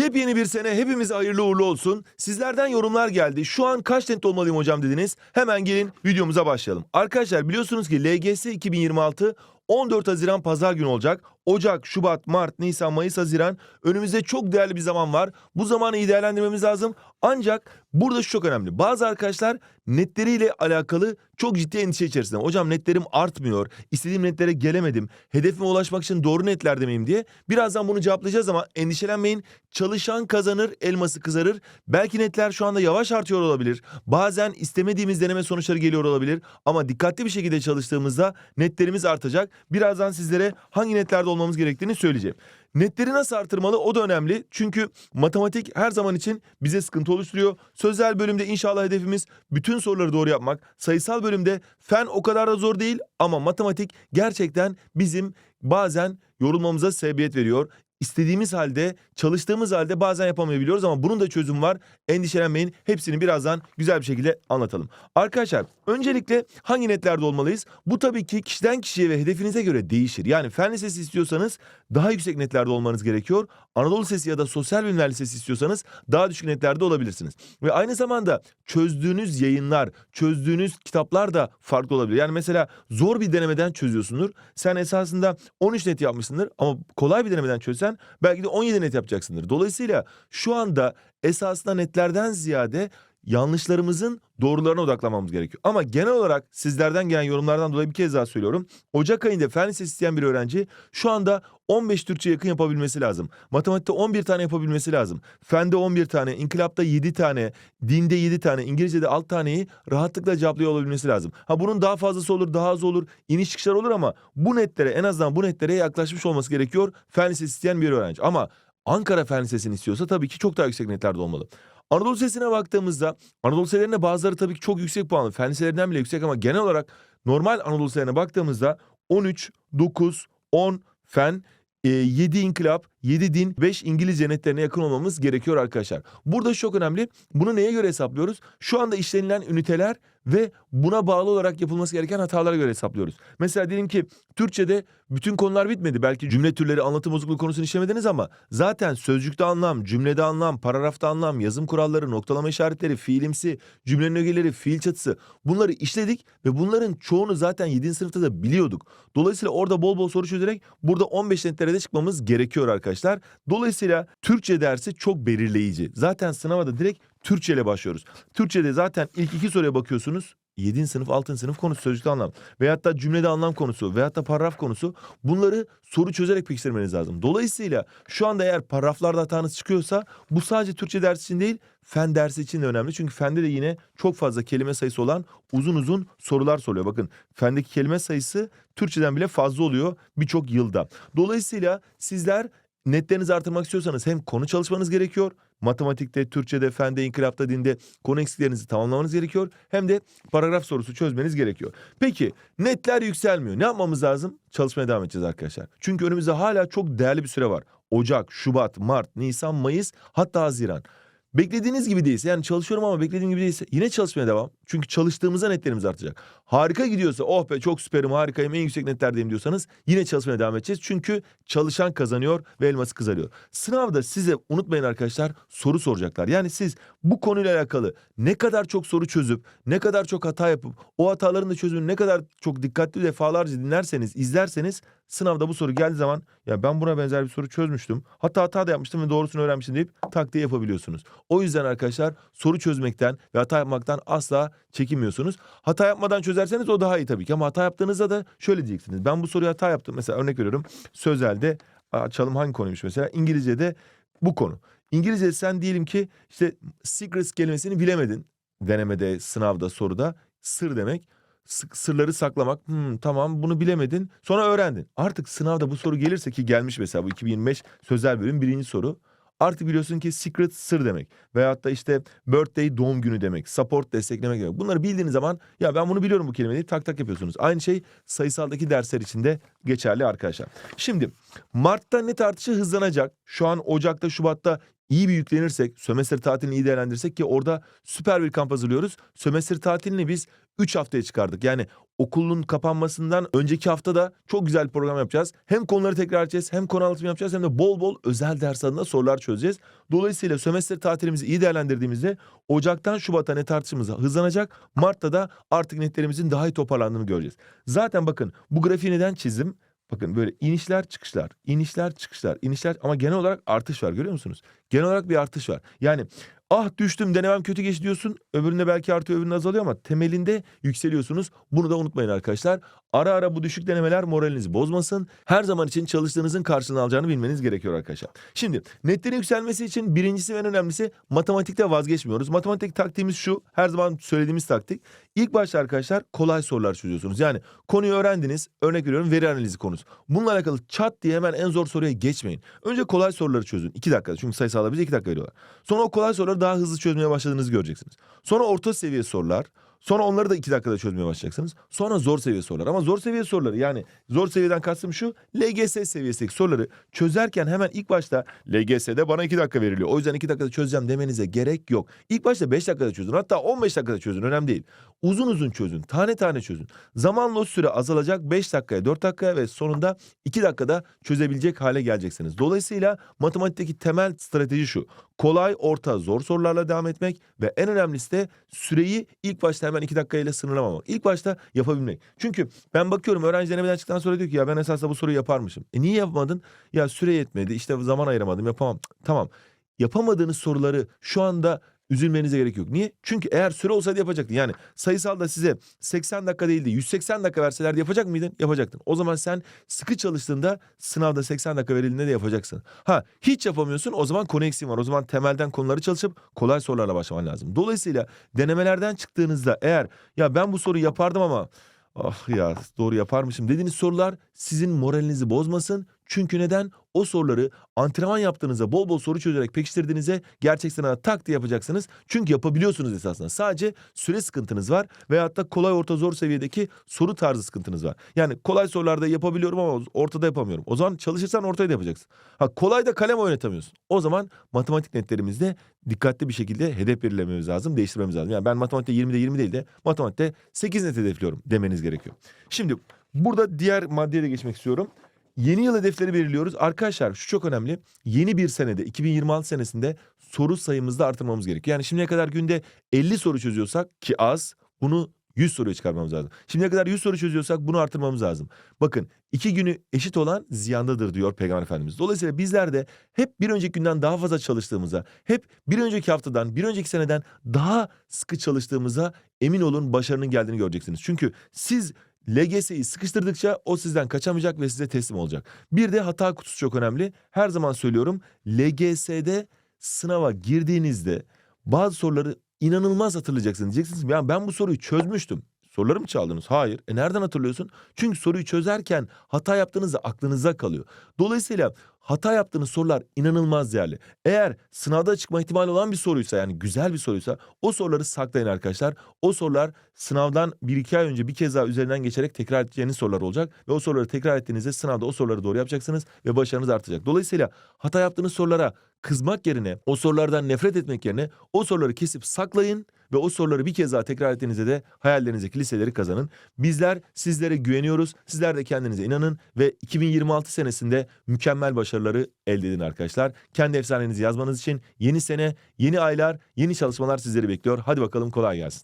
Yepyeni bir sene hepimize hayırlı uğurlu olsun. Sizlerden yorumlar geldi. Şu an kaç net olmalıyım hocam dediniz. Hemen gelin videomuza başlayalım. Arkadaşlar biliyorsunuz ki LGS 2026 14 Haziran pazar günü olacak. Ocak, Şubat, Mart, Nisan, Mayıs, Haziran önümüzde çok değerli bir zaman var. Bu zamanı iyi değerlendirmemiz lazım. Ancak burada şu çok önemli. Bazı arkadaşlar netleriyle alakalı çok ciddi endişe içerisinde. Hocam netlerim artmıyor. İstediğim netlere gelemedim. Hedefime ulaşmak için doğru netlerde miyim diye. Birazdan bunu cevaplayacağız ama endişelenmeyin. Çalışan kazanır, elması kızarır. Belki netler şu anda yavaş artıyor olabilir. Bazen istemediğimiz deneme sonuçları geliyor olabilir. Ama dikkatli bir şekilde çalıştığımızda netlerimiz artacak. Birazdan sizlere hangi netlerde olmamız gerektiğini söyleyeceğim. Netleri nasıl artırmalı o da önemli. Çünkü matematik her zaman için bize sıkıntı oluşturuyor. Sözel bölümde inşallah hedefimiz bütün soruları doğru yapmak. Sayısal bölümde fen o kadar da zor değil ama matematik gerçekten bizim bazen yorulmamıza sebebiyet veriyor. İstediğimiz halde, çalıştığımız halde bazen yapamayabiliyoruz ama bunun da çözümü var. Endişelenmeyin. Hepsini birazdan güzel bir şekilde anlatalım. Arkadaşlar, öncelikle hangi netlerde olmalıyız? Bu tabii ki kişiden kişiye ve hedefinize göre değişir. Yani fen lisesi istiyorsanız daha yüksek netlerde olmanız gerekiyor. Anadolu Lisesi ya da Sosyal Bilimler Lisesi istiyorsanız daha düşük netlerde olabilirsiniz. Ve aynı zamanda çözdüğünüz yayınlar, çözdüğünüz kitaplar da farklı olabilir. Yani mesela zor bir denemeden çözüyorsundur. Sen esasında 13 net yapmışsındır ama kolay bir denemeden çözsen belki de 17 net yapacaksındır. Dolayısıyla şu anda esasında netlerden ziyade yanlışlarımızın doğrularına odaklanmamız gerekiyor. Ama genel olarak sizlerden gelen yorumlardan dolayı bir kez daha söylüyorum. Ocak ayında fen lisesi isteyen bir öğrenci şu anda 15 Türkçe yakın yapabilmesi lazım. Matematikte 11 tane yapabilmesi lazım. Fende 11 tane, inkılapta 7 tane, dinde 7 tane, İngilizce'de 6 taneyi rahatlıkla cevaplıyor olabilmesi lazım. Ha bunun daha fazlası olur, daha az olur, iniş çıkışlar olur ama bu netlere en azından bu netlere yaklaşmış olması gerekiyor fen lisesi isteyen bir öğrenci. Ama Ankara Fen Lisesi'ni istiyorsa tabii ki çok daha yüksek netlerde olmalı. Anadolu Lisesi'ne baktığımızda Anadolu Liselerinde bazıları tabii ki çok yüksek puanlı. Fen liselerinden bile yüksek ama genel olarak normal Anadolu Liselerine baktığımızda 13, 9, 10 fen, 7 inkılap, 7 din, 5 İngilizce netlerine yakın olmamız gerekiyor arkadaşlar. Burada çok önemli. Bunu neye göre hesaplıyoruz? Şu anda işlenilen üniteler ve buna bağlı olarak yapılması gereken hatalara göre hesaplıyoruz. Mesela diyelim ki Türkçe'de bütün konular bitmedi. Belki cümle türleri, anlatım bozukluğu konusunu işlemediniz ama zaten sözcükte anlam, cümlede anlam, paragrafta anlam, yazım kuralları, noktalama işaretleri, fiilimsi, cümlenin ögeleri, fiil çatısı bunları işledik ve bunların çoğunu zaten 7. sınıfta da biliyorduk. Dolayısıyla orada bol bol soru çözerek burada 15 netlere de çıkmamız gerekiyor arkadaşlar. Dolayısıyla Türkçe dersi çok belirleyici. Zaten sınava da direkt Türkçe ile başlıyoruz. Türkçe'de zaten ilk iki soruya bakıyorsunuz. 7. sınıf, 6. sınıf konusu sözcükte anlam veyahut da cümlede anlam konusu veyahut da paragraf konusu bunları soru çözerek pekiştirmeniz lazım. Dolayısıyla şu anda eğer paragraflarda hatanız çıkıyorsa bu sadece Türkçe dersi için değil fen dersi için de önemli. Çünkü fende de yine çok fazla kelime sayısı olan uzun uzun sorular soruyor. Bakın fendeki kelime sayısı Türkçeden bile fazla oluyor birçok yılda. Dolayısıyla sizler netlerinizi artırmak istiyorsanız hem konu çalışmanız gerekiyor. Matematikte, Türkçe'de, fende, inkılapta, dinde konu eksiklerinizi tamamlamanız gerekiyor. Hem de paragraf sorusu çözmeniz gerekiyor. Peki netler yükselmiyor. Ne yapmamız lazım? Çalışmaya devam edeceğiz arkadaşlar. Çünkü önümüzde hala çok değerli bir süre var. Ocak, Şubat, Mart, Nisan, Mayıs hatta Haziran. Beklediğiniz gibi değilse yani çalışıyorum ama beklediğim gibi değilse yine çalışmaya devam. Çünkü çalıştığımızda netlerimiz artacak. Harika gidiyorsa oh be çok süperim harikayım en yüksek netlerdeyim diyorsanız yine çalışmaya devam edeceğiz. Çünkü çalışan kazanıyor ve elması kızarıyor. Sınavda size unutmayın arkadaşlar soru soracaklar. Yani siz bu konuyla alakalı ne kadar çok soru çözüp ne kadar çok hata yapıp o hataların da çözümünü ne kadar çok dikkatli defalarca dinlerseniz izlerseniz sınavda bu soru geldiği zaman ya ben buna benzer bir soru çözmüştüm. Hatta hata da yapmıştım ve doğrusunu öğrenmiştim deyip tak diye yapabiliyorsunuz. O yüzden arkadaşlar soru çözmekten ve hata yapmaktan asla çekinmiyorsunuz. Hata yapmadan çözerseniz o daha iyi tabii ki ama hata yaptığınızda da şöyle diyeceksiniz. Ben bu soruyu hata yaptım. Mesela örnek veriyorum. Sözelde açalım hangi konuymuş mesela? İngilizce'de bu konu. İngilizce sen diyelim ki işte secrets kelimesini bilemedin. Denemede, sınavda, soruda sır demek. Sırları saklamak. Hmm, tamam bunu bilemedin. Sonra öğrendin. Artık sınavda bu soru gelirse ki gelmiş mesela bu 2025 sözel bölüm birinci soru. Artık biliyorsun ki secret sır demek. Veyahut da işte birthday doğum günü demek. Support desteklemek demek. Bunları bildiğiniz zaman ya ben bunu biliyorum bu kelimeyi tak tak yapıyorsunuz. Aynı şey sayısaldaki dersler için de geçerli arkadaşlar. Şimdi Mart'ta net artışı hızlanacak. Şu an Ocak'ta Şubat'ta iyi bir yüklenirsek, sömestr tatilini iyi değerlendirirsek ki orada süper bir kamp hazırlıyoruz. Sömestr tatilini biz 3 haftaya çıkardık. Yani okulun kapanmasından önceki hafta da çok güzel bir program yapacağız. Hem konuları tekrar edeceğiz hem konu anlatımı yapacağız hem de bol bol özel ders adına sorular çözeceğiz. Dolayısıyla sömestr tatilimizi iyi değerlendirdiğimizde Ocak'tan Şubat'a net artışımız hızlanacak. Mart'ta da artık netlerimizin daha iyi toparlandığını göreceğiz. Zaten bakın bu grafiği neden çizdim? Bakın böyle inişler çıkışlar, inişler çıkışlar, inişler ama genel olarak artış var görüyor musunuz? Genel olarak bir artış var. Yani ah düştüm denemem kötü geçti diyorsun. Öbüründe belki artıyor öbüründe azalıyor ama temelinde yükseliyorsunuz. Bunu da unutmayın arkadaşlar. Ara ara bu düşük denemeler moralinizi bozmasın. Her zaman için çalıştığınızın karşılığını alacağını bilmeniz gerekiyor arkadaşlar. Şimdi netlerin yükselmesi için birincisi ve en önemlisi matematikte vazgeçmiyoruz. Matematik taktiğimiz şu. Her zaman söylediğimiz taktik. İlk başta arkadaşlar kolay sorular çözüyorsunuz. Yani konuyu öğrendiniz. Örnek veriyorum veri analizi konusu. Bununla alakalı çat diye hemen en zor soruya geçmeyin. Önce kolay soruları çözün. 2 dakikada. Çünkü sayısalda bize 2 dakika veriyorlar. Sonra o kolay soruları daha hızlı çözmeye başladığınızı göreceksiniz. Sonra orta seviye sorular. Sonra onları da 2 dakikada çözmeye başlayacaksınız. Sonra zor seviye sorular. Ama zor seviye soruları yani zor seviyeden kastım şu. LGS seviyesindeki soruları çözerken hemen ilk başta LGS'de bana 2 dakika veriliyor. O yüzden 2 dakikada çözeceğim demenize gerek yok. İlk başta 5 dakikada çözün. Hatta 15 dakikada çözün. Önemli değil. Uzun uzun çözün. Tane tane çözün. Zamanla o süre azalacak. 5 dakikaya 4 dakikaya ve sonunda 2 dakikada çözebilecek hale geleceksiniz. Dolayısıyla matematikteki temel strateji şu. Kolay, orta, zor sorularla devam etmek ve en önemlisi de süreyi ilk başta hemen 2 dakikayla sınırlamamak. İlk başta yapabilmek. Çünkü ben bakıyorum öğrenci denemeden çıktıktan sonra diyor ki ya ben esasında bu soruyu yaparmışım. E niye yapamadın? Ya süre yetmedi işte zaman ayıramadım yapamam. Tamam yapamadığınız soruları şu anda üzülmenize gerek yok. Niye? Çünkü eğer süre olsaydı yapacaktın. Yani sayısalda size 80 dakika değil de 180 dakika verselerdi yapacak mıydın? Yapacaktın. O zaman sen sıkı çalıştığında sınavda 80 dakika verildiğinde de yapacaksın. Ha hiç yapamıyorsun o zaman konu eksiğin var. O zaman temelden konuları çalışıp kolay sorularla başlaman lazım. Dolayısıyla denemelerden çıktığınızda eğer ya ben bu soruyu yapardım ama ah ya doğru yaparmışım dediğiniz sorular sizin moralinizi bozmasın. Çünkü neden? O soruları antrenman yaptığınızda bol bol soru çözerek pekiştirdiğinizde gerçek sınava tak diye yapacaksınız. Çünkü yapabiliyorsunuz esasında. Sadece süre sıkıntınız var veyahut da kolay orta zor seviyedeki soru tarzı sıkıntınız var. Yani kolay sorularda yapabiliyorum ama ortada yapamıyorum. O zaman çalışırsan ortaya da yapacaksın. Ha kolay da kalem oynatamıyorsun. O zaman matematik netlerimizde dikkatli bir şekilde hedef belirlememiz lazım, değiştirmemiz lazım. Yani ben matematikte 20'de 20 değil de matematikte 8 net hedefliyorum demeniz gerekiyor. Şimdi burada diğer maddeye de geçmek istiyorum. Yeni yıl hedefleri belirliyoruz. Arkadaşlar şu çok önemli. Yeni bir senede 2026 senesinde soru sayımızı da artırmamız gerekiyor. Yani şimdiye kadar günde 50 soru çözüyorsak ki az bunu 100 soruya çıkarmamız lazım. Şimdiye kadar 100 soru çözüyorsak bunu artırmamız lazım. Bakın iki günü eşit olan ziyandadır diyor Peygamber Efendimiz. Dolayısıyla bizler de hep bir önceki günden daha fazla çalıştığımıza, hep bir önceki haftadan, bir önceki seneden daha sıkı çalıştığımıza emin olun başarının geldiğini göreceksiniz. Çünkü siz LGS'yi sıkıştırdıkça o sizden kaçamayacak ve size teslim olacak. Bir de hata kutusu çok önemli. Her zaman söylüyorum LGS'de sınava girdiğinizde bazı soruları inanılmaz hatırlayacaksınız. Diyeceksiniz ya ben bu soruyu çözmüştüm. Soruları mı çaldınız? Hayır. E nereden hatırlıyorsun? Çünkü soruyu çözerken hata yaptığınızda aklınıza kalıyor. Dolayısıyla hata yaptığınız sorular inanılmaz değerli. Eğer sınavda çıkma ihtimali olan bir soruysa yani güzel bir soruysa o soruları saklayın arkadaşlar. O sorular sınavdan bir iki ay önce bir kez daha üzerinden geçerek tekrar edeceğiniz sorular olacak. Ve o soruları tekrar ettiğinizde sınavda o soruları doğru yapacaksınız ve başarınız artacak. Dolayısıyla hata yaptığınız sorulara kızmak yerine o sorulardan nefret etmek yerine o soruları kesip saklayın ve o soruları bir kez daha tekrar ettiğinizde de hayallerinizdeki liseleri kazanın. Bizler sizlere güveniyoruz. Sizler de kendinize inanın ve 2026 senesinde mükemmel başarıları elde edin arkadaşlar. Kendi efsanenizi yazmanız için yeni sene, yeni aylar, yeni çalışmalar sizleri bekliyor. Hadi bakalım kolay gelsin.